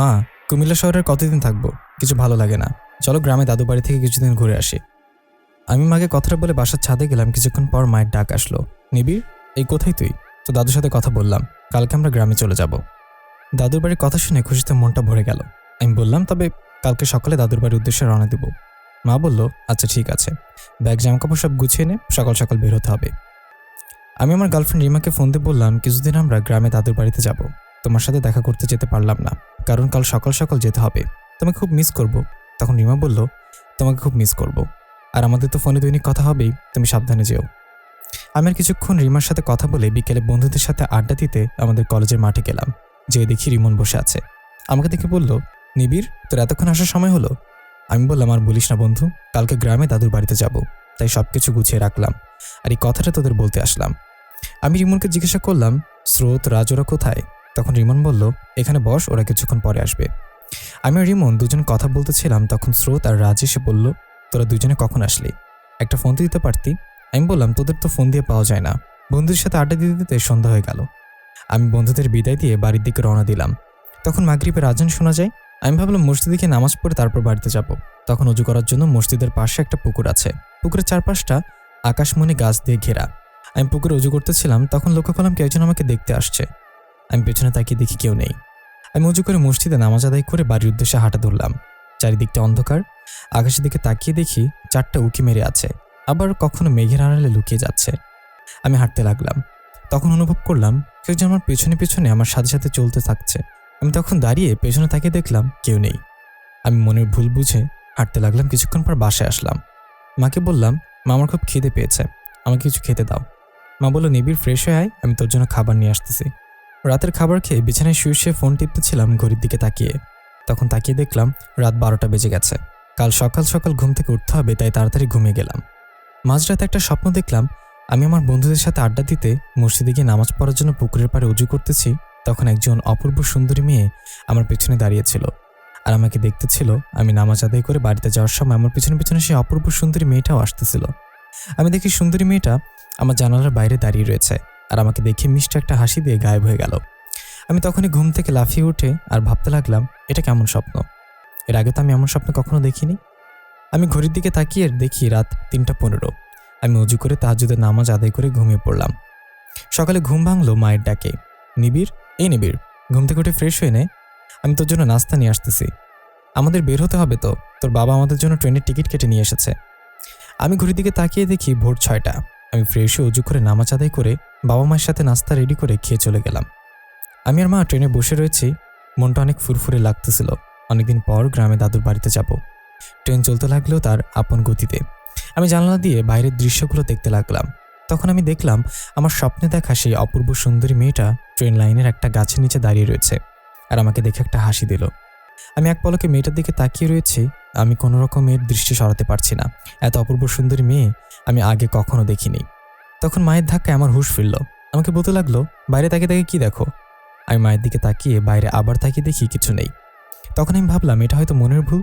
মা, কুমিল্লা শহরের কতদিন থাকব? কিছু ভালো লাগে না। চলো গ্রামে দাদু বাড়ি থেকে কিছুদিন ঘুরে আসি। আমি মাকে কথাটা বলে বাসার ছাদে গেলাম। কিছুক্ষণ পর মায়ের ডাক আসলো। নিবিড়, এই কোথায় তুই? তো দাদুর সাথে কথা বললাম। কালকে আমরা গ্রামে চলে যাব। দাদুর বাড়ির কথা শুনে খুশিতে মনটা ভরে গেল। আমি বললাম, তবে কালকে সকালে দাদুর বাড়ির উদ্দেশ্যে রওনা দেব। মা বলল আচ্ছা ঠিক আছে। ব্যাগ, জামাকাপড় সব গুছিয়ে নে। সকাল সকাল বের হতে হবে। আমি আমার গার্লফ্রেন্ড রিমাকে ফোন দিয়ে বললাম, কিছুদিন আমরা গ্রামে দাদুর বাড়িতে যাব। তোমার সাথে দেখা করতে যেতে পারলাম না। কারণ কাল সকাল সকাল যেতে হবে। তোমাকে খুব মিস করব। তখন রিমা বলল, তোমাকে খুব মিস করব। আর আমাদের তো ফোনে দৈনিক কথা হবেই, তুমি সাবধানে যেও। আমি আর কিছুক্ষণ রিমার সাথে কথা বলে বিকেলে বন্ধুদের সাথে আড্ডা দিতে আমাদের কলেজের মাঠে গেলাম, যেয়ে দেখি রিমন বসে আছে। আমাকে দেখে বলল, নিবিড়, তোর এতক্ষণ আসার সময় হলো? আমি বললাম, আর বলিস না বন্ধু, কালকে গ্রামে দাদুর বাড়িতে যাব, তাই সব কিছু গুছিয়ে রাখলাম। আর এই কথাটা তোদের বলতে আসলাম। আমি রিমনকে জিজ্ঞাসা করলাম, স্রোত, রাজ, ওরা কোথায়? তখন রিমন বলল, এখানে বস, ওরা কিছুক্ষণ পরে আসবে। আমি আর রিমন দুজন কথা বলতেছিলাম, তখন স্রোত আর রাজ এসে বলল, তোরা দুজনে কখন আসলি? একটা ফোন দিতে পারতি। আমি বললাম, তোদের তো ফোন দিয়ে পাওয়া যায় না। বন্ধুদের সাথে আড্ডা দিতে দিতে সন্ধ্যা হয়ে গেল। আমি বন্ধুদের বিদায় দিয়ে বাড়ির দিকে রওনা দিলাম। তখন মাগরিবের আজান শোনা যায়। আমি ভাবলাম, মসজিদে নামাজ পড়ে তারপর বাড়িতে যাব। তখন উজু করার জন্য মসজিদের পাশে একটা পুকুর আছে। পুকুরের চারপাশটা আকাশমণি গাছ দিয়ে ঘেরা। আমি পুকুরে উজু করতেছিলাম, তখন লক্ষ্য করলাম কেউ একজন আমাকে দেখতে আসছে। আমি পেছনে তাকিয়ে দেখি কেউ নেই। আমি উজু করে মসজিদে নামাজ আদায় করে বাড়ির উদ্দেশ্যে হাঁটা ধরলাম। চারিদিকটা অন্ধকার। আকাশের দিকে তাকিয়ে দেখি চারটা উকি মেরে আছে। আবার কখনো মেঘের আড়ালে লুকিয়ে যাচ্ছে। আমি হাঁটতে লাগলাম। তখন অনুভব করলাম কেউ যে আমার পেছনে পেছনে আমার সাথে সাথে চলতে থাকছে। আমি তখন দাঁড়িয়ে পেছনে তাকিয়ে দেখলাম কেউ নেই। আমি মনের ভুল বুঝে হাঁটতে লাগলাম। কিছুক্ষণ পর বাসায় আসলাম। মাকে বললাম, মা আমার খুব খিদে পেয়েছে। আমাকে কিছু খেতে দাও। মা বলল, নিবিড় ফ্রেশ হয়ে আয়। আমি তোর জন্য খাবার নিয়ে আসতেছি। রাতের খাবার খেয়ে বিছানায় শুয়ে শুয়ে ফোন টিপতেছিলাম ঘড়ির দিকে তাকিয়ে। তখন তাকিয়ে দেখলাম রাত বারোটা বেজে গেছে। কাল সকাল সকাল ঘুম থেকে উঠতে হবে, তাই তাড়াতাড়ি ঘুমিয়ে গেলাম। মাঝরাতে একটা স্বপ্ন দেখলাম, আমি আমার বন্ধুদের সাথে আড্ডা দিতে মসজিদে গিয়ে নামাজ পড়ার জন্য পুকুরের পাড়ে উজু করতেছি, তখন একজন অপূর্ব সুন্দরী মেয়ে আমার পেছনে দাঁড়িয়েছিল আর আমাকে দেখতেছিল আমি নামাজ আদায় করে বাড়িতে যাওয়ার সময় আমার পিছনে পিছনে সেই অপূর্ব সুন্দরী মেয়েটাও আসতেছিল। আমি দেখি সুন্দরী মেয়েটা আমার জানালার বাইরে দাঁড়িয়ে রয়েছে আর আমাকে দেখে মিষ্টি একটা হাসি দিয়ে গায়েব হয়ে গেল। আমি তখনই ঘুম থেকে লাফিয়ে উঠে আর ভাবতে লাগলাম, এটা কেমন স্বপ্ন? এর আগে তো আমি এমন স্বপ্ন কখনো দেখিনি। আমি ঘড়ির দিকে তাকিয়ে দেখি রাত তিনটা পনেরো। আমি অজু করে তাহাজুদের নামাজ আদায় করে ঘুমিয়ে পড়লাম। সকালে ঘুম ভাঙলো মায়ের ডাকে। নিবিড়? এই নিবিড়। ঘুম থেকে উঠে ফ্রেশ হয়ে নে। আমি তোর জন্য নাস্তা নিয়ে আসতেছি। আমাদের বের হতে হবে তো। তোর বাবা আমাদের জন্য ট্রেনের টিকিট কেটে নিয়ে এসেছে। আমি ঘড়ির দিকে তাকিয়ে দেখি ভোর ছয়টা। আমি ফ্রেশ উজু করে নামাজ আদায় করে বাবা মায়ের সাথে নাস্তা রেডি করে খেয়ে চলে গেলাম। আমি আর মা ট্রেনে বসে রয়েছি, মনটা অনেক ফুরফুরে লাগতেছিল। অনেকদিন পর গ্রামে দাদুর বাড়িতে যাব। ট্রেন চলতে লাগল তার আপন গতিতে। আমি জানালা দিয়ে বাইরের দৃশ্যগুলো দেখতে লাগলাম। তখন আমি দেখলাম আমার স্বপ্নে দেখা সেই অপূর্ব সুন্দরী মেয়েটা ট্রেন লাইনের একটা গাছের নিচে দাঁড়িয়ে রয়েছে। আর আমাকে দেখে একটা হাসি দিল। আমি এক পলকে মেয়েটার দিকে তাকিয়ে রয়েছি, আমি কোনো রকমের দৃষ্টি সরাতে পারছি না। এত অপূর্ব সুন্দরী মেয়ে আমি আগে কখনো দেখিনি। তখন মায়ের ধাক্কায় আমার হুঁশ ফিরল। আমাকে বলতে লাগল, বাইরে তাকিয়ে তাকে কি দেখো? আমি মায়ের দিকে তাকিয়ে বাইরে আবার তাকিয়ে দেখি কিছু নেই। তখন আমি ভাবলাম, এটা হয়তো মনের ভুল?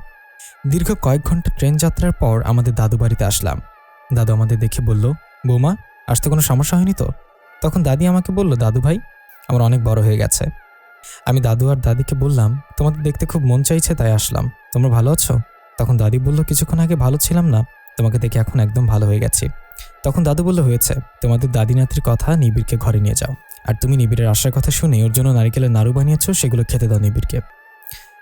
দীর্ঘ কয়েক ঘণ্টা ট্রেন যাত্রার পর আমাদের দাদু বাড়িতে আসলাম। দাদু আমাদের দেখে বলল, বৌমা, আসতে কোনো সমস্যা হয়নি তো? তখন দাদি আমাকে বলল দাদু ভাই আমার অনেক বড় হয়ে গেছে। আমি দাদু আর দাদিকে বললাম, তোমাদের দেখতে খুব মন চাইছে, তাই আসলাম। তোমরা ভালো আছো? তখন দাদি বলল, কিছুক্ষণ আগে ভালো ছিলাম না, তোমাকে দেখে এখন একদম ভালো হয়ে গেছি। তখন দাদু বলল, হয়েছে, তোমাদের দাদি নাতির কথা নিবিড়কে ঘরে নিয়ে যাও। আর তুমি নিবিড়ের আসার কথা শুনে ওর জন্য নারিকেলের নাড়ু বানিয়েছো, সেগুলো খেতে দাও নিবিড়কে।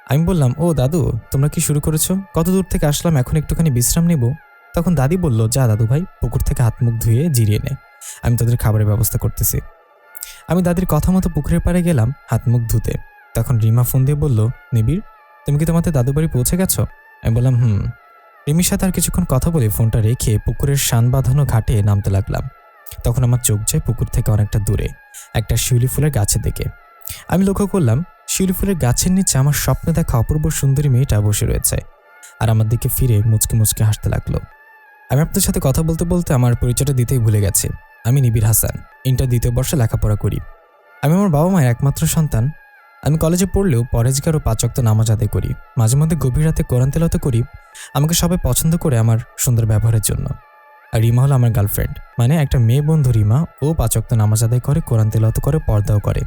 আমি বললাম, ও দাদু, তোমরা কি শুরু করেছ? কত দূর থেকে আসলাম, এখন একটুখানি বিশ্রাম নেব? তখন দাদি বলল, যা দাদু ভাই, পুকুর থেকে হাত মুখ ধুয়ে জিরিয়ে নে। আমি তাদের খাবারের ব্যবস্থা করতেছি। আমি দাদির কথা মতো পুকুরের পাড়ে গেলাম, হাত মুখ ধুতে। তখন রিমা ফোন দিয়ে বলল, নিবিড়, তুমি কি তোমাদের দাদু বাড়ি পৌঁছে গেছো? আমি বললাম, হুম। রিমির সাথে আর কিছুক্ষণ কথা বলে ফোনটা রেখে পুকুরের শান বাঁধানো ঘাটে নামতে লাগলাম। তখন আমার চোখ যায় পুকুর থেকে অনেকটা দূরে, একটা শিউলি ফুলের গাছের দিকে। আমি লক্ষ্য করলাম, শিউলি ফুলের গাছের নিচে আমার স্বপ্নে দেখা অপূর্ব সুন্দরী মেয়েটা বসে রয়েছে আর আমার দিকে ফিরে মুচকে মুচকে হাসতে লাগল। আমি আপনার সাথে কথা বলতে বলতে আমার পরিচয়টা দিতেই ভুলে গেছি। আমি নিবির হাসান ইন্টার দ্বিতীয় বর্ষে লেখাপড়া করি। আমি আমার বাবা মায়ের একমাত্র সন্তান। আমি কলেজে পড়লেও পরেজগার ও পাচক্ত নামাজ আদায় করি। মাঝে মধ্যে গভীর রাতে কোরআন তেলাতে করি। আমাকে সবাই পছন্দ করে আমার সুন্দর ব্যবহারের জন্য। আর রিমা হলো আমার গার্লফ্রেন্ড মানে একটা মেয়ে বন্ধু রিমা। ও পাচক্ত নামাজ আদায় করে, কোরআন তেলাওয়াত করে, পর্দাও করে।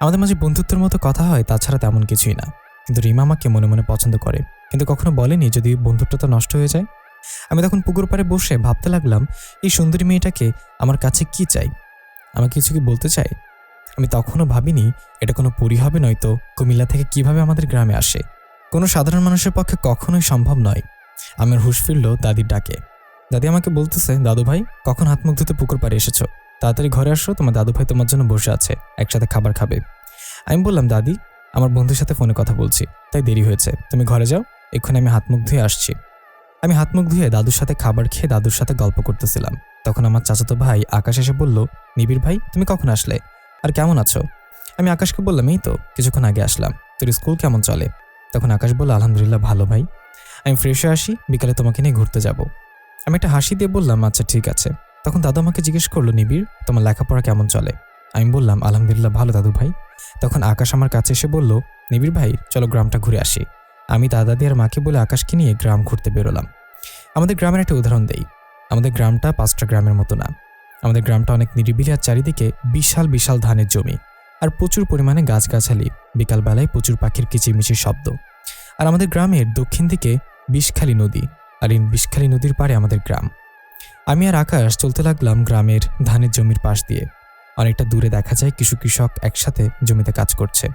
আমাদের মাঝে বন্ধুত্বের মতো কথা হয়, তাছাড়া তেমন কিছুই না। কিন্তু রিমা আমাকে মনে মনে পছন্দ করে। কিন্তু কখনো বলেনি যদি বন্ধুত্বটা নষ্ট হয়ে যায়? আমি তখন পুকুর পাড়ে বসে ভাবতে লাগলাম, এই সুন্দরী মেয়েটাকে আমার কাছে কি চাই? আমাকে কিছু কি বলতে চাই আমি তখনও ভাবিনি, এটা কোনো পরি হবে নয়তো কুমিল্লা থেকে কীভাবে আমাদের গ্রামে আসে? কোনো সাধারণ মানুষের পক্ষে কখনোই সম্ভব নয়। আমার হুশ ফিরল দাদির ডাকে। দাদি আমাকে বলতেছে দাদু ভাই কখন হাত মুখ ধুতে পুকুর পাড়ে এসেছ? তাড়াতাড়ি ঘরে আসো, তোমার দাদু ভাই তোমার জন্য বসে আছে, একসাথে খাবার খাবে। আমি বললাম, দাদি, আমার বন্ধুর সাথে ফোনে কথা বলছি, তাই দেরি হয়েছে, তুমি ঘরে যাও, এক্ষুনি আমি হাত মুখ ধুয়ে আসছি। আমি হাত মুখ ধুয়ে দাদুর সাথে খাবার খেয়ে দাদুর সাথে গল্প করতেছিলাম। তখন আমার চাচাতো ভাই আকাশ এসে বলল, নিবিড় ভাই, তুমি কখন আসলে? আর কেমন আছো? আমি আকাশকে বললাম, এই তো, কিছুক্ষণ আগে আসলাম। তোর স্কুল কেমন চলে? তখন আকাশ বলল, আলহামদুলিল্লাহ, ভালো ভাই। আমি ফ্রেশ হয়ে আসি, বিকালে তোমাকে নিয়ে ঘুরতে যাব। আমি একটা হাসি দিয়ে বললাম আচ্ছা ঠিক আছে। তখন দাদু আমাকে জিজ্ঞেস করল, নিবিড়, তোমার লেখাপড়া কেমন চলে? আমি বললাম, আলহামদুলিল্লাহ, ভালো দাদু ভাই। তখন আকাশ আমার কাছে এসে বলল, নিবিড় ভাই, চলো গ্রামটা ঘুরে আসি। আমি দাদাদি আর মাকে বলে আকাশকে নিয়ে গ্রাম ঘুরতে বেরোলাম। আমাদের গ্রামের একটা উদাহরণ দেই। আমাদের গ্রামটা পাঁচটা গ্রামের মতো না। আমাদের গ্রামটা অনেক নিরিবিলি আর চারিদিকে বিশাল বিশাল ধানের জমি। আর প্রচুর পরিমাণে গাছগাছালি, বিকালবেলায় প্রচুর পাখির কিচিরমিচির শব্দ। আর আমাদের গ্রামের দক্ষিণ দিকে বিষখালী নদী, আর এই বিষখালী নদীর পাড়ে আমাদের গ্রাম। আমি আর আকাশ চলতে লাগলাম গ্রামের ধানের জমির পাশ দিয়ে। অনেকটা দূরে দেখা যায় কিছু কৃষক একসাথে জমিতে কাজ করছে।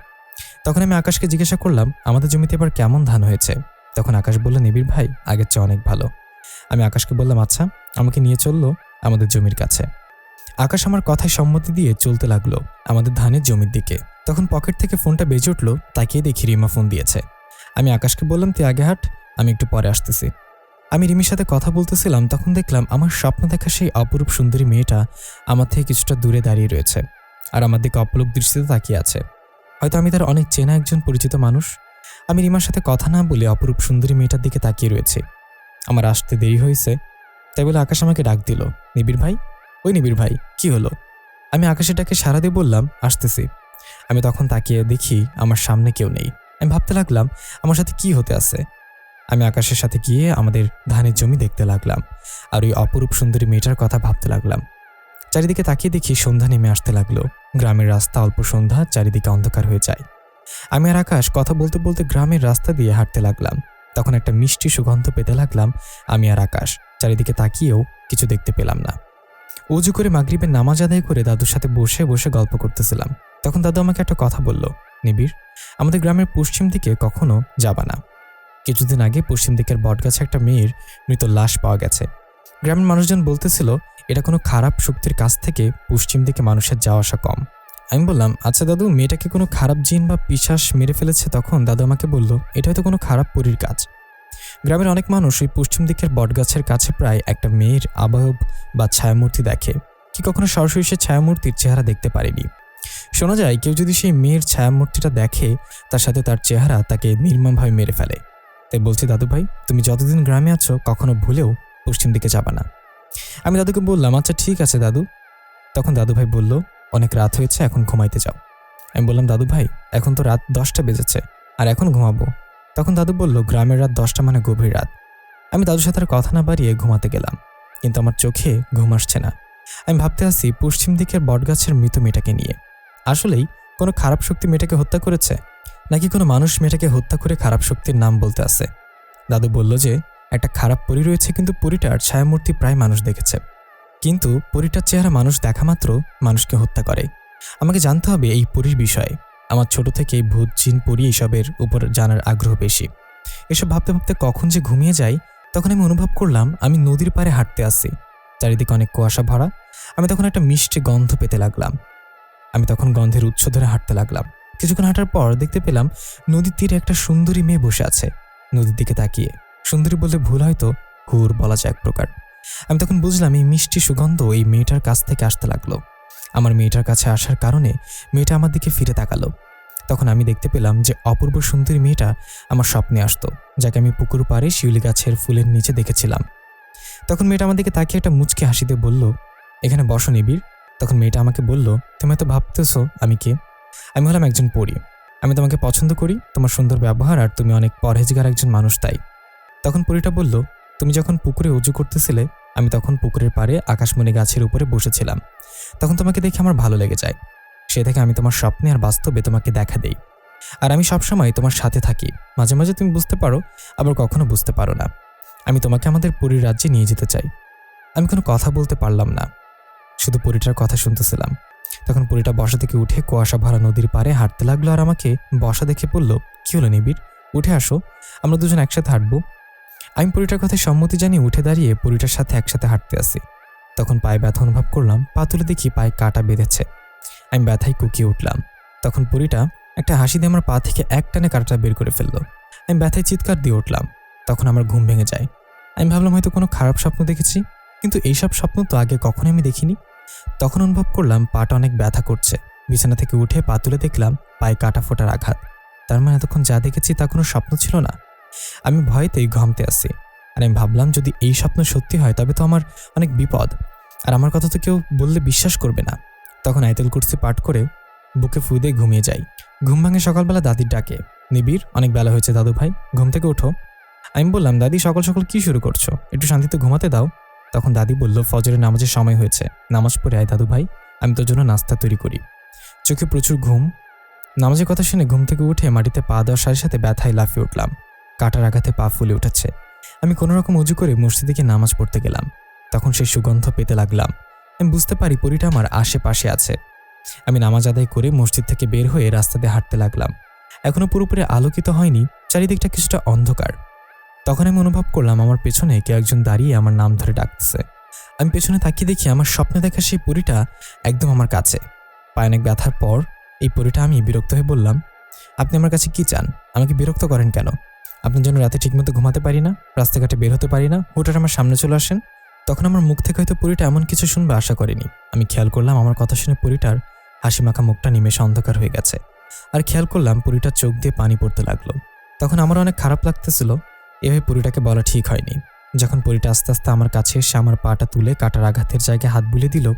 তখন আমি আকাশকে জিজ্ঞাসা করলাম, আমাদের জমিতে এবার কেমন ধান হয়েছে? তখন আকাশ বলল, নিবিড় ভাই, আগের চেয়ে অনেক ভালো। আমি আকাশকে বললাম আচ্ছা আমাকে নিয়ে চলল আমাদের জমির কাছে। আকাশ আমার কথায় সম্মতি দিয়ে চলতে লাগল আমাদের ধানের জমির দিকে। তখন পকেট থেকে ফোনটা বেজে উঠল, তাকিয়ে দেখি রিমা ফোন দিয়েছে। আমি আকাশকে বললাম, তুই আগে হাট, আমি একটু পরে আসতেছি। আমি রিমির সাথে কথা বলতেছিলাম, তখন দেখলাম আমার স্বপ্ন দেখা সেই অপরূপ সুন্দরী মেয়েটা আমার থেকে কিছুটা দূরে দাঁড়িয়ে রয়েছে, আর আমার দিকে অপলক দৃষ্টিতে তাকিয়ে আছে। হয়তো আমি তার অনেক চেনা একজন পরিচিত মানুষ আমি রিমার সাথে কথা না বলে অপরূপ সুন্দরী মেয়েটার দিকে তাকিয়ে রয়েছে। আমার আসতে দেরি হয়েছে, তাই বলে আকাশ আমাকে ডাক দিল, নিবিড় ভাই? ওই নিবিড় ভাই, কি হলো? আমি আকাশের ডাকে সারা দিয়ে বললাম, আসতেছি। আমি তখন তাকিয়ে দেখি আমার সামনে কেউ নেই। আমি ভাবতে লাগলাম, আমার সাথে কি হতে আছে? আমি আকাশের সাথে গিয়ে আমাদের ধানের জমি দেখতে লাগলাম আর ওই অপরূপ সুন্দরী মেয়েটার কথা ভাবতে লাগলাম। চারিদিকে তাকিয়ে দেখি সন্ধ্যা নেমে আসতে লাগল। গ্রামের রাস্তা অল্প সন্ধ্যা, চারিদিকে অন্ধকার হয়ে যায়। আমি আর আকাশ কথা বলতে বলতে গ্রামের রাস্তা দিয়ে হাঁটতে লাগলাম। তখন একটা মিষ্টি সুগন্ধ পেতে লাগলাম আমি আর আকাশ। চারিদিকে তাকিয়েও কিছু দেখতে পেলাম না। উজু করে মাগরিবের নামাজ আদায় করে দাদুর সাথে বসে বসে গল্প করতেছিলাম। তখন দাদু আমাকে একটা কথা বলল, নিবিড়, আমাদের গ্রামের পশ্চিম দিকে কখনো যাবা না। কিছুদিন আগে পশ্চিম দিকের বটগাছে একটা মেয়ের মৃত লাশ পাওয়া গেছে। গ্রামের মানুষজন বলতেছিল, এটা কোনো খারাপ শক্তির কাছ থেকে পশ্চিম দিকে মানুষের যাওয়া আসা কম। আমি বললাম আচ্ছা দাদু, মেয়েটাকে কোনো খারাপ জিন বা পিশাস মেরে ফেলেছে তখন? দাদু আমাকে বলল, এটা হয়তো কোনো খারাপ পরীর কাজ। গ্রামের অনেক মানুষ ওই পশ্চিম দিকের বটগাছের কাছে প্রায় একটা মেয়ের আবয়ব বা ছায়ামূর্তি দেখে, কি কখনো সরাসরি সে ছায়ামূর্তির চেহারা দেখতে পারেনি। শোনা যায়, কেউ যদি সেই মেয়ের ছায়ামূর্তিটা দেখে, তার সাথে তার চেহারা তাকে নির্মমভাবে মেরে ফেলে। তাই বলছি, দাদু ভাই, তুমি যতদিন গ্রামে আছো, কখনো ভুলেও পশ্চিম দিকে যাবা না। আমি দাদুকে বললাম আচ্ছা ঠিক আছে দাদু। তখন দাদু ভাই বলল অনেক রাত হয়েছে, এখন ঘুমাইতে যাও। আমি বললাম, দাদু ভাই, এখন তো রাত দশটা বেজেছে, আর এখন ঘুমাবো। তখন দাদু বলল, গ্রামের রাত দশটা মানে গভীর রাত। আমি দাদুর সাথে কথা না বাড়িয়ে ঘুমাতে গেলাম, কিন্তু আমার চোখে ঘুম আসছে না। আমি ভাবতে আসি, পশ্চিম দিকের বটগাছের মৃত মেয়েটাকে নিয়ে। আসলেই কোনো খারাপ শক্তি মেয়েটাকে হত্যা করেছে, নাকি কোনো মানুষ মেয়েটাকে হত্যা করে খারাপ শক্তির নাম বলতে আছে দাদু বলল যে, একটা খারাপ পরি রয়েছে, কিন্তু পরিটার ছায়ামূর্তি প্রায় মানুষ দেখেছে। কিন্তু পরিটার চেহারা মানুষ দেখা মাত্র মানুষকে হত্যা করে। আমাকে জানতে হবে এই পরির বিষয়ে। আমার ছোট থেকে ভূত, জিন, পরি এইসবের উপর জানার আগ্রহ বেশি। এসব ভাবতে ভাবতে কখন যে ঘুমিয়ে যাই, তখন আমি অনুভব করলাম আমি নদীর পাড়ে হাঁটতে আসি। চারিদিকে অনেক কুয়াশা ভরা। আমি তখন একটা মিষ্টি গন্ধ পেতে লাগলাম। আমি তখন গন্ধের উৎস ধরে হাঁটতে লাগলাম। কিছুক্ষণ হাঁটার পর দেখতে পেলাম নদীর তীরে একটা সুন্দরী মেয়ে বসে আছে। নদীর দিকে তাকিয়ে। সুন্দরী বললে ভুল হয়তো হুর বলা যায় এক প্রকার। আমি তখন বুঝলাম এই মিষ্টি সুগন্ধ এই মেয়েটার কাছ থেকে আসতে লাগল। আমার মেয়েটার কাছে আসার কারণে মেয়েটা আমার দিকে ফিরে তাকালো। তখন আমি দেখতে পেলাম যে অপূর্ব সুন্দরী মেয়েটা আমার স্বপ্নে আসতো, যাকে আমি পুকুর পাড়ে শিউলি গাছের ফুলের নিচে দেখেছিলাম। তখন মেয়েটা আমার দিকে তাকিয়ে একটা মুচকে হাসিতে বলল, এখানে বসো নিবিড়। তখন মেয়েটা আমাকে বলল, তুমি এত ভাবতেছো আমি কে? আমি হলাম একজন পড়ি আমি তোমাকে পছন্দ করি, তোমার সুন্দর ব্যবহার আর তুমি অনেক পরহেজগার একজন মানুষ তাই। তখন পরীটা বলল তুমি যখন পুকুরে উজু করতেছিলে, আমি তখন পুকুরের পাড়ে আকাশমণি গাছের উপরে বসেছিলাম। তখন তোমাকে দেখে আমার ভালো লেগে যায়। সে থেকে আমি তোমার স্বপ্নে আর বাস্তবে তোমাকে দেখা দেই। আর আমি সবসময় তোমার সাথে থাকি। মাঝে মাঝে তুমি বুঝতে পারো, আবার কখনো বুঝতে পারো না। আমি তোমাকে আমাদের পুরীর রাজ্যে নিয়ে যেতে চাই। আমি কোনো কথা বলতে পারলাম না। শুধু পুরীটার কথা শুনতেছিলাম। তখন পুরীটা বসা থেকে উঠে কুয়াশা ভরা নদীর পাড়ে হাঁটতে লাগল আর আমাকে বসা দেখে বলল, কি হলো নিবিড়? উঠে আসো। আমরা দুজন একসাথে হাঁটবো। আমি পুরীটার কথায় সম্মতি জানিয়ে উঠে দাঁড়িয়ে পুরীটার সাথে একসাথে হাঁটতে আসি। তখন পায়ে ব্যথা অনুভব করলাম পা তুলে দেখি পায়ে কাটা বেঁধেছে। আমি ব্যথায় কুকিয়ে উঠলাম। তখন পুরীটা একটা হাসি দিয়ে আমার পা থেকে এক টানে কাঁটাটা বের করে ফেলল। আমি ব্যথায় চিৎকার দিয়ে উঠলাম। তখন আমার ঘুম ভেঙে যায়। আমি ভাবলাম হয়তো কোনো খারাপ স্বপ্ন দেখেছি, কিন্তু এইসব স্বপ্ন তো আগে কখনো আমি দেখিনি। তখন অনুভব করলাম পাটা অনেক ব্যথা করছে। বিছানা থেকে উঠে পা তুলে দেখলাম পায়ে কাটা ফোটার আঘাত। তার মানে এতক্ষণ যা দেখেছি তা কোনো স্বপ্ন ছিল না। আমি ভয়তেই ঘামতে আসি। আর আমি ভাবলাম, যদি এই স্বপ্ন সত্যি হয়, তবে তো আমার অনেক বিপদ। আর আমার কথা তো কেউ বললে বিশ্বাস করবে না। তখন আইতেল কুর্সি পাঠ করে বুকে ফু দিয়ে ঘুমিয়ে যাই। ঘুম ভাঙে সকালবেলা দাদির ডাকে, নিবিড়, অনেক বেলা হয়েছে দাদু ভাই, ঘুম থেকে ওঠো। আমি বললাম, দাদি, সকাল সকাল কি শুরু করছ? একটু শান্তিতে ঘুমাতে দাও। তখন দাদি বলল, ফজরের নামাজের সময় হয়েছে। নামাজ পড়ে আয় দাদু ভাই, আমি তোর জন্য নাস্তা তৈরি করি। চোখে প্রচুর ঘুম। নামাজের কথা শুনে ঘুম থেকে উঠে মাটিতে পা দেওয়ার সাথে সাথে ব্যথায় লাফিয়ে উঠলাম। কাটার আঘাতে পা ফুলে উঠেছে। আমি কোনো রকম উজু করে মসজিদে গিয়ে নামাজ পড়তে গেলাম। তখন সেই সুগন্ধ পেতে লাগলাম। আমি বুঝতে পারি পরিটা আমার আশেপাশে আছে। আমি নামাজ আদায় করে মসজিদ থেকে বের হয়ে রাস্তাতে হাঁটতে লাগলাম। এখনও পুরোপুরি আলোকিত হয়নি, চারিদিকটা কিছুটা অন্ধকার। তখন আমি অনুভব করলাম আমার পেছনে কেউ একজন দাঁড়িয়ে আমার নাম ধরে ডাকতেছে। আমি পেছনে তাকিয়ে দেখি আমার স্বপ্নে দেখা সেই পুরীটা একদম আমার কাছে। পায়ে অনেক ব্যথার পর এই পুরীটা আমি বিরক্ত হয়ে বললাম, আপনি আমার কাছে কি চান? আমাকে বিরক্ত করেন কেন? আপনার জন্য রাতে ঠিকমতো ঘুমাতে পারি না, রাস্তাঘাটে বের হতে পারি না হুটার আমার সামনে চলে আসেন। তখন আমার মুখ থেকে হয়তো পুরীটা এমন কিছু শুনবে আশা করিনি। আমি খেয়াল করলাম আমার কথা শুনে পুরীটার হাসি মাখা মুখটা নিমেষে অন্ধকার হয়ে গেছে। আর খেয়াল করলাম পুরীটার চোখ দিয়ে পানি পড়তে লাগল। তখন আমার অনেক খারাপ লাগতেছিল। এভাবে পুরীটাকে বলা ঠিক হয়নি। যখন পুরীটা আস্তে আস্তে আমার কাছে এসে আমার পাটা তুলে কাটার আঘাতের জায়গায় হাত বুলে দিল,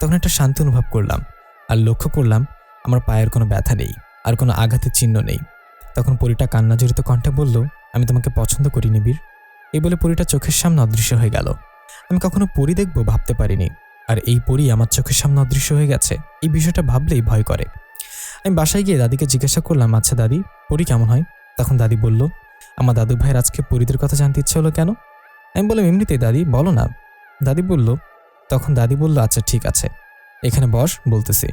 তখন একটা শান্তি অনুভব করলাম। আর লক্ষ্য করলাম, আমার পায়ের কোনো ব্যথা নেই, আর কোনো আঘাতের চিহ্ন নেই। তখন পরীটা কান্না জড়িত কণ্ঠে বলল, আমি তোমাকে পছন্দ করি নিবির এই বলে পরীটা চোখের সামনে অদৃশ্য হয়ে গেল। আমি কখনো পরি দেখব ভাবতে পারিনি। আর এই পরি আমার চোখের সামনে অদৃশ্য হয়ে গেছে। এই বিষয়টা ভাবলেই ভয় করে। আমি বাসায় গিয়ে দাদিকে জিজ্ঞাসা করলাম আচ্ছা দাদি, পরি কেমন হয়? তখন দাদি বলল, আমার দাদু ভাইয়ের আজকে পরিদের কথা জানতে ইচ্ছে হলো কেন? আমি বললাম, এমনিতেই দাদি, বলো না। দাদি বলল, তখন দাদি বলল আচ্ছা ঠিক আছে। এখানে বস, বলতেছি।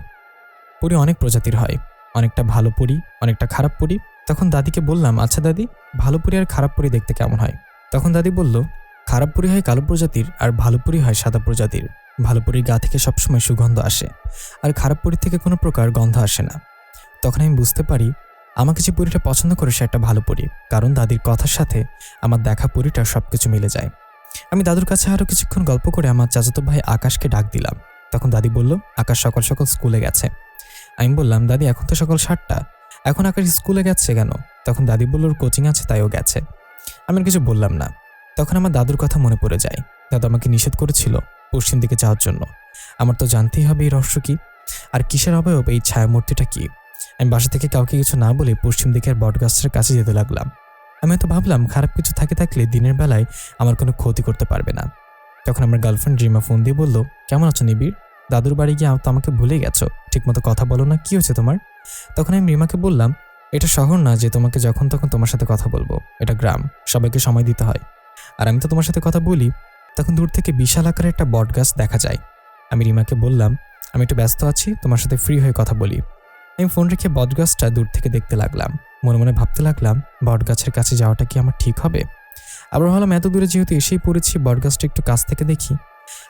পরি অনেক প্রজাতির হয়। অনেকটা ভালো পরি, অনেকটা খারাপ পরি। তখন দাদিকে বললাম আচ্ছা দাদি, ভালো পরি আর খারাপ পরি দেখতে কেমন হয়? তখন দাদি বলল, খারাপ পরি হয় কালো প্রজাতির আর ভালো পরি হয় সাদা প্রজাতির। ভালো পরির গা থেকে সবসময় সুগন্ধ আসে আর খারাপ পরি থেকে কোনো প্রকার গন্ধ আসে না। তখন আমি বুঝতে পারি, আমাকে যে পরিটা পছন্দ করে সে একটা ভালো পরি, কারণ দাদির কথার সাথে আমার দেখা পরিটা সব কিছু মিলে যায়। আমি দাদুর কাছে আরও কিছুক্ষণ গল্প করে আমার চাচাতো ভাই আকাশকে ডাক দিলাম। তখন দাদি বলল, আকাশ সকাল সকাল স্কুলে গেছে। আমি বললাম, দাদি, এখন তো সকাল সাতটা। এখন আকাশ স্কুলে গেছে কেন? তখন দাদি বলল, ওর কোচিং আছে তাইও গেছে। আমি কিছু বললাম না। তখন আমার দাদুর কথা মনে পড়ে যায়। দাদু আমাকে নিষেধ করেছিল পশ্চিম দিকে যাওয়ার জন্য। আমার তো জানতেই হবে এই রহস্য কি। আর কিসের অবয়ব, এই ছায়ামূর্তিটা কি? আমি বাসা থেকে কাউকে কিছু না বলে পশ্চিম দিকের বটগাছটার কাছে যেতে লাগলাম। আমি তো ভাবলাম, খারাপ কিছু থাকে থাকলে দিনের বেলায় আমার কোনো ক্ষতি করতে পারবে না। তখন আমার গার্লফ্রেন্ড রিমা ফোন দিয়ে বলল, কেমন আছো নিবিড়? দাদুর বাড়ি গিয়ে তো আমাকে ভুলে গেছো। ঠিকমতো কথা বলো না, কি হয়েছে তোমার? তখন আমি রিমাকে বললাম, এটা শহর না যে তোমাকে যখন তখন তোমার সাথে কথা বলব, এটা গ্রাম, সবাইকে সময় দিতে হয়। আর আমি তো তোমার সাথে কথা বলি, তখন দূর থেকে বিশাল আকারের একটা বট গাছ দেখা যায়। আমি রিমাকে বললাম, আমি একটু ব্যস্ত আছি, তোমার সাথে ফ্রি হয়ে কথা বলি। আমি ফোন রেখে বটগাছটা দূর থেকে দেখতে লাগলাম। মনে মনে ভাবতে লাগলাম বটগাছের কাছে যাওয়াটা কি আমার ঠিক হবে? আবার ভাবলাম, এত দূরে যেহেতু এসেই পড়েছি বটগাছটা একটু কাছ থেকে দেখি।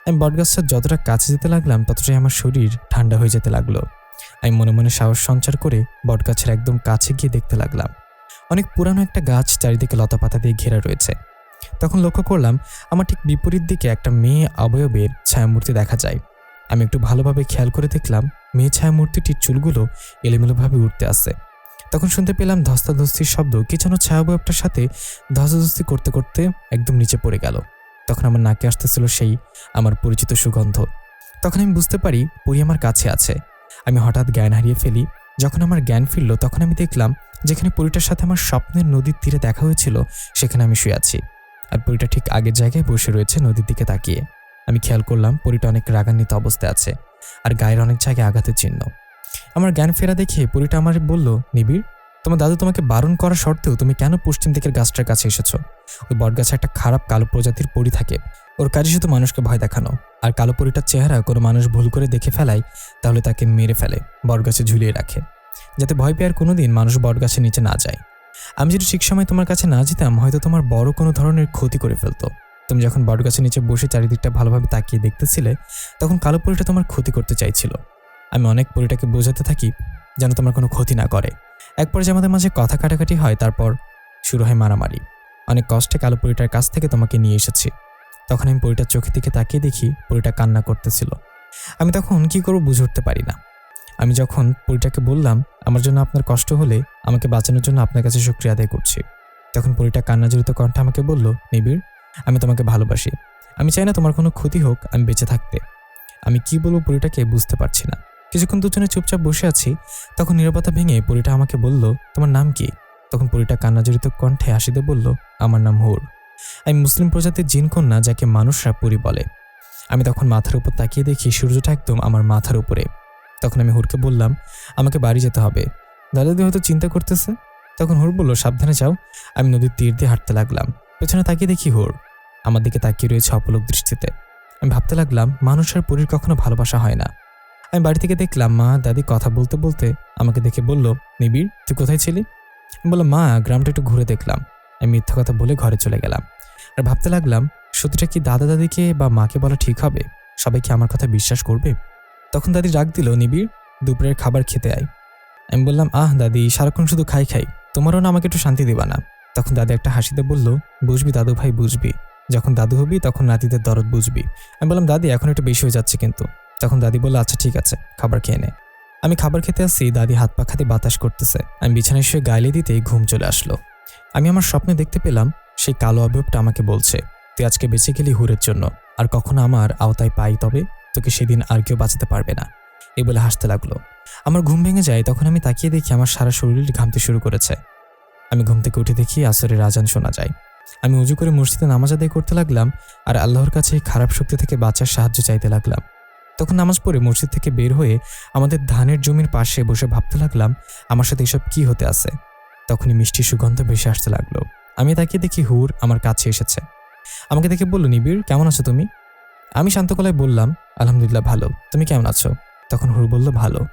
আমি বটগাছটার যতটা কাছে যেতে লাগলাম, ততটাই আমার শরীর ঠান্ডা হয়ে যেতে লাগল। আমি মনে মনে সাহস সঞ্চার করে বটগাছের একদম কাছে গিয়ে দেখতে লাগলাম। অনেক পুরানো একটা গাছ চারিদিকে লতাপাতা দিয়ে ঘেরা রয়েছে। তখন লক্ষ্য করলাম, আমার ঠিক বিপরীত দিকে একটা মেয়ে অবয়বের ছায়ামূর্তি দেখা যায়। আমি একটু ভালোভাবে খেয়াল করে দেখলাম, মেয়ে ছায়া মূর্তিটির চুলগুলো এলোমেলোভাবে উঠতে আসে তখন শুনতে পেলাম ধস্তাধস্তির শব্দ, কি যেন ছায়াবয়বটার সাথে ধস্তাধস্তি করতে করতে একদম নিচে পড়ে গেল। তখন আমার নাকে আসতেছিল সেই আমার পরিচিত সুগন্ধ। তখন আমি বুঝতে পারি, পরি আমার কাছে আছে। আমি হঠাৎ জ্ঞান হারিয়ে ফেলি। যখন আমার জ্ঞান ফিরল, তখন আমি দেখলাম যেখানে পরিটার সাথে আমার স্বপ্নের নদীর তীরে দেখা হয়েছিল, সেখানে আমি শুয়ে আছি। আর পরিটা ঠিক আগের জায়গায় বসে রয়েছে নদীর দিকে তাকিয়ে। আমি খেয়াল করলাম পরিটা অনেক রাগান্বিত অবস্থায় আছে, আর গায়ের অনেক জায়গায় আঘাতের চিহ্ন। আমার জ্ঞান ফেরা দেখে পরিটা আমার বলল, নিবিড়, তোমার দাদু তোমাকে বারণ করা সত্ত্বেও তুমি কেন পশ্চিম দিকের গাছটার কাছে এসেছ? ওই বটগাছে একটা খারাপ কালো প্রজাতির পরি থাকে। ওর কাজে শুধু মানুষকে ভয় দেখানো। আর কালো পরিটার চেহারা কোনো মানুষ ভুল করে দেখে ফেলায়, তাহলে তাকে মেরে ফেলে, বটগাছে ঝুলিয়ে রাখে। যাতে ভয় পেয়ে আর কোনোদিন মানুষ বটগাছের নিচে না যায়। আমি যদি ঠিক সময় তোমার কাছে না যেতাম, হয়তো তোমার বড় কোনো ধরনের ক্ষতি করে ফেলতো। তুমি যখন বটগাছের নিচে বসে চারিদিকটা ভালোভাবে তাকিয়ে দেখতেছিলে, তখন কালো পরিটা তোমার ক্ষতি করতে চাইছিল। আমি অনেক পরিটাকে বোঝাতে থাকি, যেন তোমার কোনো ক্ষতি না করে। এক পর্যায়ে আমাদের মাঝে কথা কাটাকাটি হয়, তারপর শুরু হয় মারামারি। অনেক কষ্টে কালো পরিটার কাছ থেকে তোমাকে নিয়ে এসেছি। তখন আমি পরিটার চোখের দিকে তাকিয়ে দেখি পরিটা কান্না করতেছিল। আমি তখন কি করব বুঝে উঠতে পারি না। আমি যখন পরিটাকে বললাম, আমার জন্য আপনার কষ্ট হলে আমাকে বাঁচানোর জন্য আপনার কাছে শুক্রিয়া আদায় করছি। তখন পরিটা কান্না জড়িত কণ্ঠে আমাকে বলল, নিবিড়, আমি তোমাকে ভালোবাসি। আমি চাই না তোমার কোনো ক্ষতি হোক, আমি বেঁচে থাকতে। আমি কি বলব পরিটাকে বুঝতে পারছি না। কিছুক্ষণ দুজনে চুপচাপ বসে আছি। তখন নিরাপত্তা ভেঙে পরিটা আমাকে বলল, তোমার নাম কি? তখন পরিটা কান্না জড়িত কণ্ঠে হাসিতে বলল, আমার নাম হুর। আমি মুসলিম প্রজাতির জিন কন্যা যাকে মানুষরা পুরী বলে। আমি তখন মাথার উপর তাকিয়ে দেখি সূর্যটা একদম আমার মাথার উপরে। তখন আমি হুরকে বললাম, আমাকে বাড়ি যেতে হবে। দাদাদি হয়তো চিন্তা করতেছে। তখন হুর বলল, সাবধানে যাও। আমি নদীর তীর দিয়ে হাঁটতে লাগলাম। পেছনে তাকিয়ে দেখি হুর। আমার দিকে তাকিয়ে রয়েছে অপলক দৃষ্টিতে। আমি ভাবতে লাগলাম মানুষের পুরীর কখনো ভালোবাসা হয় না। আমি বাড়ি থেকে দেখলাম, মা, দাদি কথা বলতে বলতে আমাকে দেখে বলল, নিবিড়, তুই কোথায় ছিলি? বললাম, মা, গ্রামটা একটু ঘুরে দেখলাম। আমি মিথ্যা কথা বলে ঘরে চলে গেলাম। আর ভাবতে লাগলাম, সত্যিটা কি দাদা দাদিকে বা মাকে বলা ঠিক হবে? সবাই কি আমার কথা বিশ্বাস করবে? তখন দাদি রাগ দিল, নিবিড়, দুপুরের খাবার খেতে আয়। আমি বললাম, আহ দাদি, সারাক্ষণ শুধু খাই খাই, তোমারও না আমাকে একটু শান্তি দিবা না? তখন দাদি একটা হাসিতে বলল, বুঝবি দাদু ভাই, বুঝবি। যখন দাদু হবি, তখন নাতিদের দরদ বুঝবি। আমি বললাম, দাদি, এখন একটু বেশি হয়ে যাচ্ছে কিন্তু। তখন দাদি বলল আচ্ছা ঠিক আছে, খাবার খেয়ে নে। আমি খাবার খেতে আসছি, দাদি হাত পা খাতে বাতাস করতেছে। আমি বিছানায় শুয়ে গাইলে দিতেই ঘুম চলে আসলো। আমি আমার স্বপ্নে দেখতে পেলাম সেই কালো অবয়বটা আমাকে বলছে, তুই আজকে বেঁচে গেলি হুরের জন্য। আর কখনো আমার আওতায় পাই তবে তোকে সেদিন আর কেউ বাঁচাতে পারবে না। এ বলে হাসতে লাগল। আমার ঘুম ভেঙে যায়, তখন আমি তাকিয়ে দেখি আমার সারা শরীর ঘামতে শুরু করেছে। আমি ঘুম থেকে উঠে দেখি আসরের আজান শোনা যায়। আমি উজু করে মসজিদে নামাজ আদায় করতে লাগলাম আর আল্লাহর কাছে খারাপ শক্তি থেকে বাঁচার সাহায্য চাইতে লাগলাম। তখন নামাজ পড়ে মসজিদ থেকে বের হয়ে আমাদের ধানের জমির পাশে বসে ভাবতে লাগলাম, আমার সাথে এসব কি হতে আছে? তখনই মিষ্টি সুগন্ধ ভেসে আসতে লাগল। আমি তাকে দেখি হুর আমার কাছে এসেছে। আমাকে দেখে বলল, নিবিড়, কেমন আছো তুমি? আমি শান্ত গলায় বললাম, আলহামদুলিল্লাহ ভালো। তুমি কেমন আছো? তখন হুর বলল, ভালো।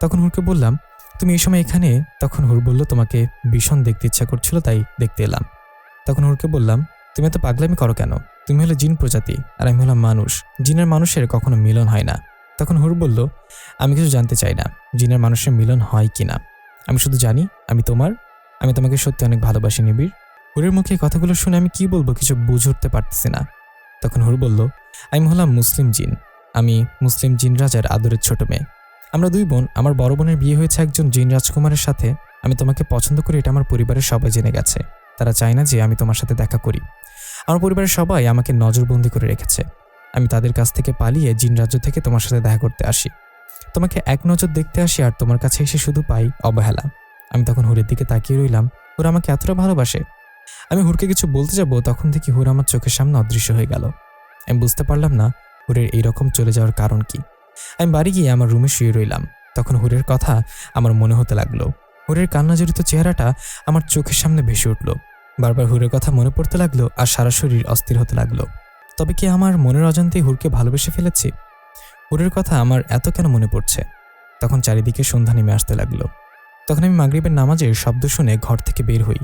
তখন হুরকে বললাম, তুমি এই সময় এখানে? তখন হুর বলল, তোমাকে ভীষণ দেখতে ইচ্ছা করছিল, তাই দেখতে এলাম। তখন হুরকে বললাম, তুমি এত পাগলামি করো কেন? তুমি হলে জিন প্রজাতি, আর আমি হলাম মানুষ। জিনের মানুষের কখনো মিলন হয় না। তখন হুর বলল, আমি কিছু জানতে চাই না। জিনের মানুষের মিলন হয় কি না? আমি শুধু জানি, আমি তোমার আমি তোমাকে সত্যি অনেক ভালোবাসি, নিবিড়। হুরের মুখে কথাগুলো শুনে আমি কি বলব কিছু বুঝে উঠতে পারতেছি না। তখন হুর বলল, আমি হলাম মুসলিম জিন। আমি মুসলিম জিন রাজার আদরের ছোট মেয়ে। আমরা দুই বোন, আমার বড় বোনের বিয়ে হয়েছে একজন জিন রাজকুমারের সাথে। আমি তোমাকে পছন্দ করি, এটা আমার পরিবারের সবাই জেনে গেছে। তারা চায় না যে আমি তোমার সাথে দেখা করি। আমার পরিবারের সবাই আমাকে নজরবন্দি করে রেখেছে। আমি তাদের কাছ থেকে পালিয়ে জিন রাজ্য থেকে তোমার সাথে দেখা করতে আসি। তোমাকে এক নজর দেখতে আসি আর তোমার কাছে এসে শুধু পাই অবহেলা। আমি তখন হুরের দিকে তাকিয়ে রইলাম। হুর আমাকে এতটা ভালোবাসে। আমি হুরকে কিছু বলতে যাব, তখন থেকে হুর আমার চোখের সামনে অদৃশ্য হয়ে গেল। আমি বুঝতে পারলাম না হুরের এইরকম চলে যাওয়ার কারণ কি। আমি বাড়ি গিয়ে আমার রুমে শুয়ে রইলাম। তখন হুরের কথা আমার মনে হতে লাগল। হুরের কান্না জড়িত চেহারাটা আমার চোখের সামনে ভেসে উঠল। বারবার হুরের কথা মনে পড়তে লাগল আর সারা শরীর অস্থির হতে লাগল। তবে কি আমার মনের অজান্তেই হুরকে ভালোবেসে ফেলেছি? হুরের কথা আমার এত কেন মনে পড়ছে? তখন চারিদিকে সন্ধ্যা নেমে আসতে লাগল। তখন আমি মাগরিবের নামাজের শব্দ শুনে ঘর থেকে বের হই।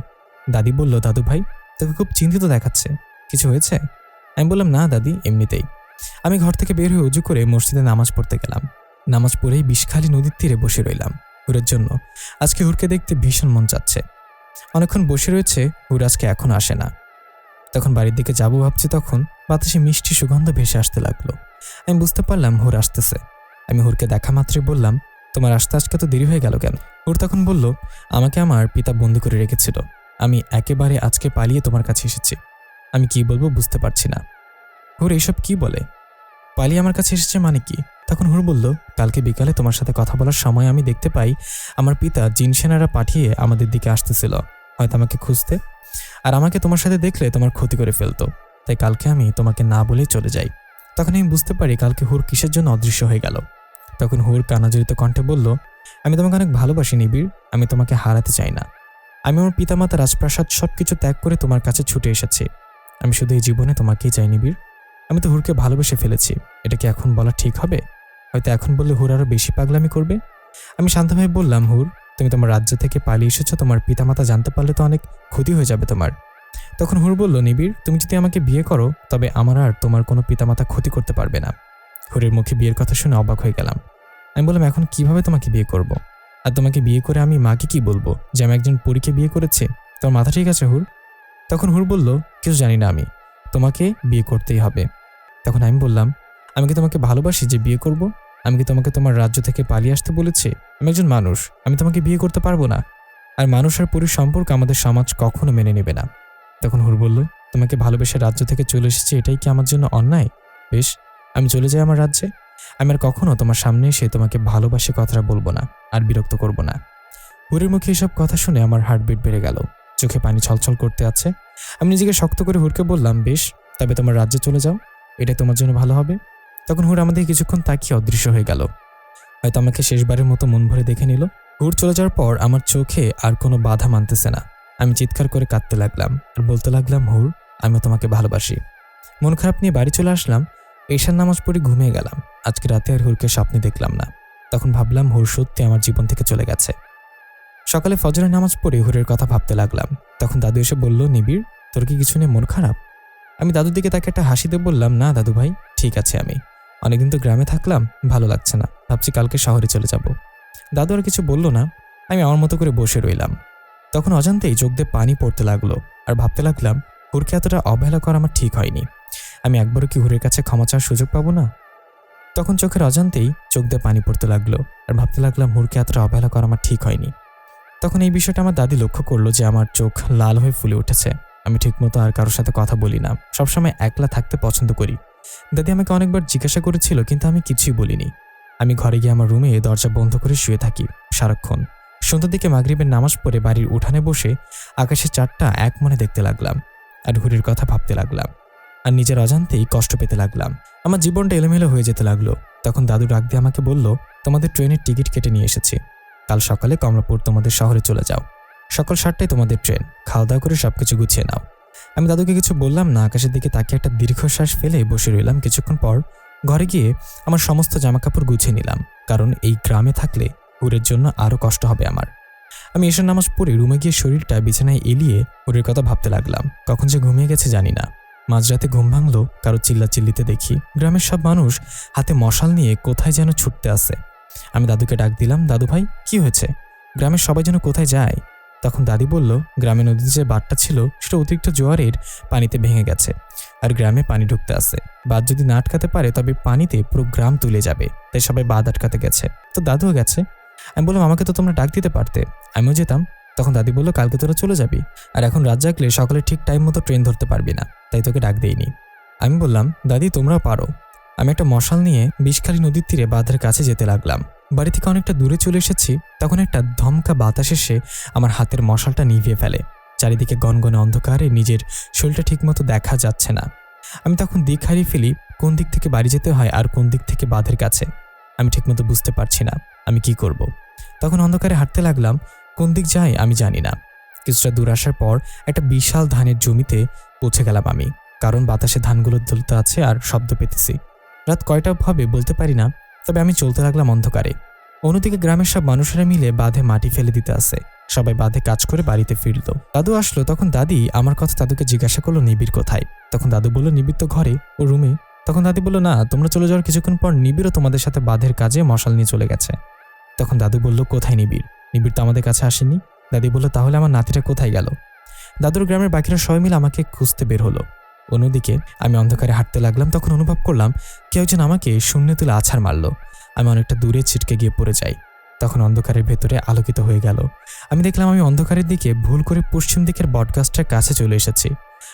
দাদি বলল, দাদু ভাই, তোকে খুব চিন্তিত দেখাচ্ছে। কিছু হয়েছে? আমি বললাম, না দাদি, এমনিতেই। আমি ঘর থেকে বের হয়ে উজু করে মসজিদে নামাজ পড়তে গেলাম। নামাজ পড়েই বিষখালী নদীর তীরে বসে রইলাম হুরের জন্য। আজকে হুরকে দেখতে ভীষণ মন চাচ্ছে। অনেকক্ষণ বসে রয়েছে, হুর আজকে এখন আসে না। তখন বাড়ির দিকে যাব ভাবছি তখন, বাতাসে মিষ্টি সুগন্ধ ভেসে আসতে লাগল। আমি বুঝতে পারলাম হুর আসতেছে। আমি হুরকে দেখা মাত্রই বললাম তোমার আসতে আজকে তো দেরি হয়ে গেল কেন? হুর তখন বলল, আমাকে আমার পিতা বন্দি করে রেখেছিল। আমি একেবারে আজকে পালিয়ে তোমার কাছে এসেছি। আমি কি বলব বুঝতে পারছি না। হুর এইসব কি বলে? পালিয়ে আমার কাছে এসেছে মানে কি? তখন হুর বলল, কালকে বিকালে তোমার সাথে কথা বলার সময় আমি দেখতে পাই আমার পিতা জিন সেনারা পাঠিয়ে আমাদের দিকে আসতেছিল। হয়তো আমাকে খুঁজতে। আর আমাকে তোমার সাথে দেখলে তোমার ক্ষতি করে ফেলতো। তাই কালকে আমি তোমাকে না বলেই চলে যাই। তখন আমি বুঝতে পারি কালকে হুর কিসের জন্য অদৃশ্য হয়ে গেল। তখন হুর কানাজড়িত কণ্ঠে বলল, আমি তোমাকে অনেক ভালোবাসি নিবিড়, আমি তোমাকে হারাতে চাই না। আমি আমার পিতামাতা রাজপ্রাসাদ সব কিছু ত্যাগ করে তোমার কাছে ছুটে এসেছি। আমি শুধু এই জীবনে তোমাকেই চাই নিবিড়। আমি তো হুরকে ভালোবেসে ফেলেছি। এটা কি এখন বলা ঠিক হবে? হয়তো এখন বললে হুর আরও বেশি পাগলামি করবে? আমি শান্তভাবে বললাম, হুর, তুমি তোমার রাজ্য থেকে পালিয়ে এসেছ, তোমার পিতামাতা জানতে পারলে তো অনেক ক্ষতি হয়ে যাবে তোমার। তখন হুর বলল, নিবিড়, তুমি যদি আমাকে বিয়ে করো, তবে আমার আর তোমার কোনো পিতামাতা ক্ষতি করতে পারবে না। হুরের মুখে বিয়ের কথা শুনে অবাক হয়ে গেলাম। আমি বললাম, এখন কীভাবে তোমাকে বিয়ে করব। আর তোমাকে বিয়ে করে আমি মাকে কি বলব? যে আমি একজন পরীকে বিয়ে করেছে? তোমার মাথা ঠিক আছে, হুর? তখন হুর বলল, কিছু জানি না আমি। তোমাকে বিয়ে করতেই হবে। তখন আমি বললাম, আমি কি তোমাকে ভালোবাসি যে বিয়ে করব? আমি কি তোমাকে তোমার রাজ্য থেকে পালিয়ে আসতে বলেছি? আমি একজন মানুষ। আমি তোমাকে বিয়ে করতে পারব না। আর মানুষ আর পুরুষ সম্পর্ক আমাদের সমাজ কখনো মেনে নেবে না। তখন হুর বলল, তোমাকে ভালোবেসে রাজ্য থেকে চলে এসেছি, এটাই কি আমার জন্য অন্যায়? বেশ আমি চলে যাই আমার রাজ্যে? আমি আর কখনো তোমার সামনে এসে তোমাকে ভালোবাসে কথাটা বলব না আর বিরক্ত করব না। হুরের মুখে এসব কথা শুনে আমার হার্টবিট বেড়ে গেল। চোখে পানি ছলছল করতে আছে। আমি নিজেকে শক্ত করে হুরকে বললাম, বেশ, তবে তোমার রাজ্যে চলে যাও। এটা তোমার জন্য ভালো হবে। তখন হুর আমাদের কিছুক্ষণ তাকিয়ে অদৃশ্য হয়ে গেল। হয়তো আমাকে শেষবারের মতো মন ভরে দেখে নিল। হুর চলে যাওয়ার পর আমার চোখে আর কোনো বাধা মানতেছে না। আমি চিৎকার করে কাঁদতে লাগলাম আর বলতে লাগলাম, হুর আমি তোমাকে ভালোবাসি। মন খারাপ নিয়ে বাড়ি চলে আসলাম। এশার নামাজ পড়ে ঘুমিয়ে গেলাম। আজকে রাতে আর হুরকে স্বপ্নে দেখলাম না। তখন ভাবলাম, হুর সত্যি আমার জীবন থেকে চলে গেছে। সকালে ফজরের নামাজ পড়ে হুরের কথা ভাবতে লাগলাম। তখন দাদু এসে বলল, নিবিড়, তোর কি কিছু নিয়ে মন খারাপ? আমি দাদুর দিকে তাকে একটা হাসিতে বললাম, না দাদু ভাই, ঠিক আছে আমি। অনেকদিন তো গ্রামে থাকলাম, ভালো লাগছে না। ভাবছি কালকে শহরে চলে যাব। দাদু আর কিছু বলল না। আমি আমার মতো করে বসে রইলাম। তখন অজান্তেই চোখ দিয়ে পানি পড়তে লাগল। আর ভাবতে লাগলাম, হুরকে এতটা অবহেলা করা আমার ঠিক হয়নি। আমি একবারও কি হুরের কাছে ক্ষমা চাওয়ার সুযোগ পাবো না? তখন চোখের অজান্তেই চোখ দিয়ে পানি পড়তে লাগল আর ভাবতে লাগলাম হুরকে এতটা অবহেলা করা আমার ঠিক হয়নি। তখন এই বিষয়টা আমার দাদি লক্ষ্য করল যে আমার চোখ লাল হয়ে ফুলে উঠেছে। আমি ঠিকমতো আর কারোর সাথে কথা বলি না। সবসময় একলা থাকতে পছন্দ করি। দাদি আমাকে অনেকবার জিজ্ঞাসা করেছিল, কিন্তু আমি কিছুই বলিনি। আমি ঘরে গিয়ে আমার রুমে দরজা বন্ধ করে শুয়ে থাকি সারাক্ষণ। সন্ধ্যার দিকে মাগরিবের নামাজ পড়ে বাড়ির উঠানে বসে আকাশের চারটা এক মনে দেখতে লাগলাম আর ঘুরির কথা ভাবতে লাগলাম। আর নিজের অজান্তেই কষ্ট পেতে লাগলাম। আমার জীবনটা এলোমেলো হয়ে যেতে লাগল। তখন দাদু ডাক দিয়ে আমাকে বলল, তোমাদের ট্রেনের টিকিট কেটে নিয়ে এসেছি। কাল সকালে কমলাপুর তোমাদের শহরে চলে যাও। সকাল সাতটায় তোমাদের ট্রেন। খাওয়া দাওয়া করে সব কিছু গুছিয়ে নাও। আমি দাদুকে কিছু বললাম না, আকাশের দিকে তাকে একটা দীর্ঘশ্বাস ফেলে বসে রইলাম। কিছুক্ষণ পর ঘরে গিয়ে আমার সমস্ত জামাকাপড় গুছিয়ে নিলাম, কারণ এই গ্রামে থাকলে হুরের জন্য আরও কষ্ট হবে আমার। আমি এসব নামাজ পড়ে রুমে গিয়ে শরীরটা বিছানায় এলিয়ে হুরের কথা ভাবতে লাগলাম। কখন যে ঘুমিয়ে গেছে জানি না। মাঝরাতে ঘুম ভাঙলো, কারও চিল্লা চিল্লিতে দেখি। গ্রামের সব মানুষ হাতে মশাল নিয়ে কোথায় যেন ছুটতে আসে। আমি দাদুকে ডাক দিলাম, দাদু ভাই, কি হয়েছে? গ্রামের সবাই যেন কোথায় যায়। তখন দাদি বলল, গ্রামে নদীতে যে বাঁধটা ছিল, সেটা অতিরিক্ত জোয়ারের পানিতে ভেঙে গেছে আর গ্রামে পানি ঢুকতে আসে। বাঁধ যদি না আটকাতে পারে, তবে পানিতে পুরো গ্রাম তুলে যাবে। তাই সবাই বাঁধ আটকাতে গেছে। তো দাদুও গেছে? আমি বললাম, আমাকে তো তোমরা ডাক দিতে পারতে। আমিও যেতাম। তখন দাদি বলল, কালকে তোরা চলে যাবি। আর এখন রাত জাগলে সকালে ঠিক টাইম মতো ট্রেন ধরতে পারবি না। তাই তোকে ডাক দেইনি। আমি বললাম, দাদি তোমরা পারো। আমি একটা মশাল নিয়ে বিষখালী নদীর তীরে বাঁধের কাছে যেতে লাগলাম। বাড়ি থেকে অনেকটা দূরে চলে এসেছি, তখন একটা ধমকা বাতাস এসে আমার হাতের মশালটা নিভিয়ে ফেলে। চারিদিকে গনগনে অন্ধকারে নিজের শরীরটা ঠিকমতো দেখা যাচ্ছে না। আমি তখন দিক হারিয়ে ফেলি, কোন দিক থেকে বাড়ি যেতে হয় আর কোন দিক থেকে বাঁধের কাছে। আমি ঠিকমতো বুঝতে পারছি না, আমি কি করব। তখন অন্ধকারে হাঁটতে লাগলাম কোন দিক যাই আমি জানি না। কিছুটা দূর আসার পর একটা বিশাল ধানের জমিতে পৌঁছে গেলাম আমি, কারণ বাতাসে ধানগুলো দুলতে আছে আর শব্দ পেতেছি। রাত কয়টা হবে বলতে পারি না, তবে আমি চলতে লাগলাম অন্ধকারে। অন্যদিকে গ্রামের সব মানুষেরা মিলে বাঁধে মাটি ফেলে দিতে আসে সবাই বাঁধে কাজ করে বাড়িতে ফিরল। দাদু আসলো, তখন দাদি আমার কথা দাদুকে জিজ্ঞাসা করল, নিবিড় কোথায়? তখন দাদু বলল, নিবিড় তো ঘরে, ও রুমে। তখন দাদি বলল, না, তোমরা চলে যাওয়ার কিছুক্ষণ পর নিবিড়ও তোমাদের সাথে বাঁধের কাজে মশাল নিয়ে চলে গেছে। তখন দাদু বলল, কোথায় নিবিড়? নিবিড় তো আমাদের কাছে আসেনি। দাদি বলল, তাহলে আমার নাতিটা কোথায় গেল? দাদুর গ্রামের বাকিরা সবাই মিলে আমাকে খুঁজতে বের হলো। অন্যদিকে আমি অন্ধকারে হাঁটতে লাগলাম, তখন অনুভব করলাম কেউ একজন আমাকে শূন্য তুলে আছাড় মারলো। আমি অনেকটা দূরে ছিটকে গিয়ে পড়ে যাই। তখন অন্ধকারের ভেতরে আলোকিত হয়ে গেল। আমি দেখলাম আমি অন্ধকারের দিকে ভুল করে পশ্চিম দিকের বটগাছটার কাছে চলে এসেছি।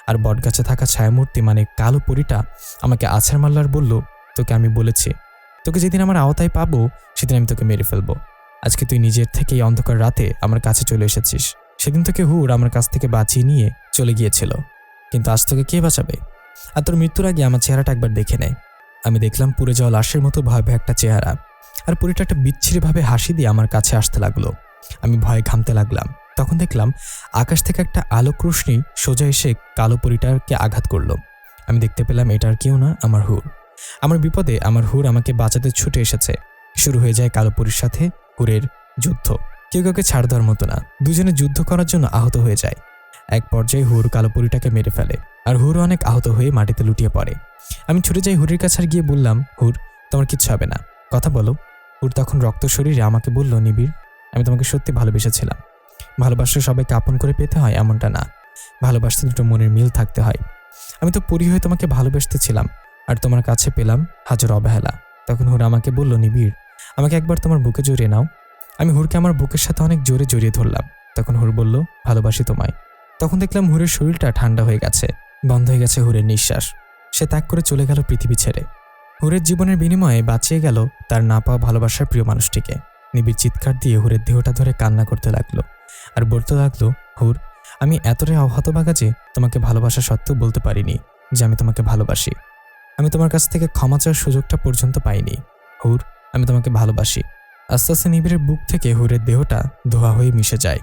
আর বটগাছে থাকা ছায়ামূর্তি মানে কালো পরিটা, আমাকে আছাড় মারলার বলল, তোকে আমি বলেছি, তোকে যেদিন আমার আওতায় পাবো, সেদিন আমি তোকে মেরে ফেলব। আজকে তুই নিজের থেকেই অন্ধকার রাতে আমার কাছে চলে এসেছিস। সেদিন তোকে হুর আমার কাছ থেকে বাঁচিয়ে নিয়ে চলে গিয়েছিল। কিন্তু আজ তোকে কে বাঁচাবে? আর তোর মৃত্যুর আগে আমার চেহারাটা একবার দেখে নেয় আমি দেখলাম পুড়ে যাওয়া লাশের মতো ভয়াবহ একটা চেহারা। আর পরিটা একটা বিচ্ছিরিভাবে হাসি দিয়ে আমার কাছে আসতে লাগল। আমি ভয়ে ঘামতে লাগলাম। তখন দেখলাম আকাশ থেকে একটা আলোক রশ্মি সোজা এসে কালো পরিটাকে আঘাত করল। আমি দেখতে পেলাম এটার কেউ না, আমার হুর। আমার বিপদে আমার হুর আমাকে বাঁচাতে ছুটে এসেছে। শুরু হয়ে যায় কালো পরির সাথে হুরের যুদ্ধ। কেউ কাউকে ছাড় দেওয়ার মতো না। দুজনে যুদ্ধ করার জন্য আহত হয়ে যায়। এক পর্যায়ে হুর কালো পরিটাকে মেরে ফেলে আর হুর অনেক আহত হয়ে মাটিতে লুটিয়ে পড়ে। আমি ছুটে যাই হুরের কাছে আর গিয়ে বললাম, হুর, তোমার কিচ্ছু হবে না। কথা বলো। হুর তখন রক্ত শরীরে আমাকে বলল, নিবিড়, আমি তোমাকে সত্যি ভালোবেসেছিলাম। ভালোবাসলে সবাইকে আপন করে পেতে হয় এমনটা না। ভালোবাসতে দুটো মনের মিল থাকতে হয়। আমি তো পরি হয়ে তোমাকে ভালোবাসতেছিলাম আর তোমার কাছে পেলাম হাজার অবহেলা। তখন হুর আমাকে বলল, নিবিড় আমাকে একবার তোমার বুকে জড়িয়ে নাও। আমি হুরকে আমার বুকের সাথে অনেক জোরে জড়িয়ে ধরলাম। তখন হুর বলল, ভালোবাসি তোমায়। তখন দেখলাম হুরের শরীরটা ঠান্ডা হয়ে গেছে, বন্ধ হয়ে গেছে হুরের নিঃশ্বাস। সে ত্যাগ করে চলে গেল পৃথিবী ছেড়ে। হুরের জীবনের বিনিময়ে বাঁচিয়ে গেল তার না পাওয়া ভালোবাসার প্রিয় মানুষটিকে। নিবিড় চিৎকার দিয়ে হুরের দেহটা ধরে কান্না করতে লাগল আর বলতে লাগল, হুর, আমি এতটাই অহতভাগা যে তোমাকে ভালোবাসা সত্ত্বেও বলতে পারিনি যে আমি তোমাকে ভালোবাসি। আমি তোমার কাছ থেকে ক্ষমা চাওয়ার সুযোগটা পর্যন্ত পাইনি। হুর আমি তোমাকে ভালোবাসি। আস্তে আস্তে নিবিড়ের বুক থেকে হুরের দেহটা ধোয়া হয়ে মিশে যায়।